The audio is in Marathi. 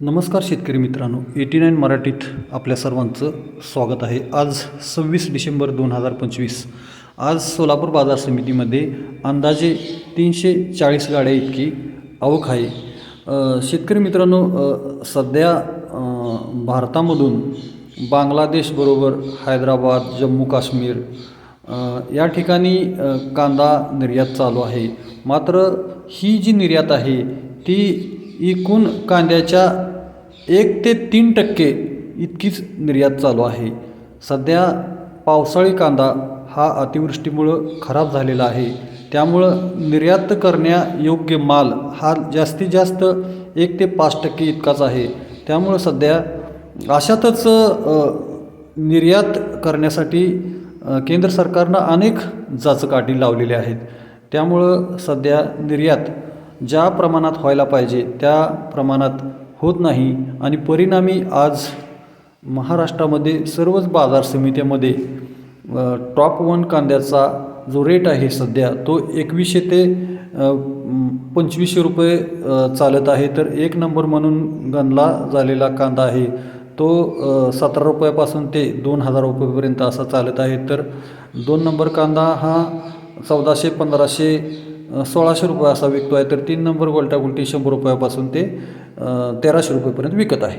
नमस्कार शेतकरी मित्रांनो एटी नाईन मराठीत आपल्या सर्वांचं स्वागत आहे. आज सव्वीस डिसेंबर दोन हजार पंचवीस. आज सोलापूर बाजार समितीमध्ये अंदाजे तीनशे चाळीस गाड्या इतकी आवक आहे. शेतकरी मित्रांनो सध्या भारतामधून बांगलादेशबरोबर हैदराबाद जम्मू काश्मीर या ठिकाणी कांदा निर्यात चालू आहे. मात्र ही जी निर्यात आहे ती एकूण कांद्याच्या एक ते तीन टक्के इतकीच निर्यात चालू आहे. सध्या पावसाळी कांदा हा अतिवृष्टीमुळं खराब झालेला आहे. त्यामुळं निर्यात करण्यायोग्य माल हा जास्तीत जास्त एक ते पाच टक्के इतकाच आहे. त्यामुळं सध्या अशातच निर्यात करण्यासाठी केंद्र सरकारनं अनेक जाचकाठी लावलेले आहेत. त्यामुळं सध्या निर्यात ज्या प्रमाणात व्हायला पाहिजे त्या प्रमाणात होत नाही आणि परिणामी आज महाराष्ट्रामध्ये सर्वच बाजार समित्यामध्ये टॉप वन कांद्याचा जो रेट आहे सध्या तो एकवीसशे ते पंचवीसशे रुपये चालत आहे. तर एक नंबर म्हणून गणला झालेला कांदा आहे तो सतरा रुपयापासून ते दोन हजार रुपयेपर्यंत असा चालत आहे. तर दोन नंबर कांदा हा चौदाशे पंधराशे सोळाशे रुपये असा विकतो आहे तर तीन नंबर गोलटा गुलटी शंभर रुपयापासून ते तेराशे रुपयेपर्यंत विकत आहे.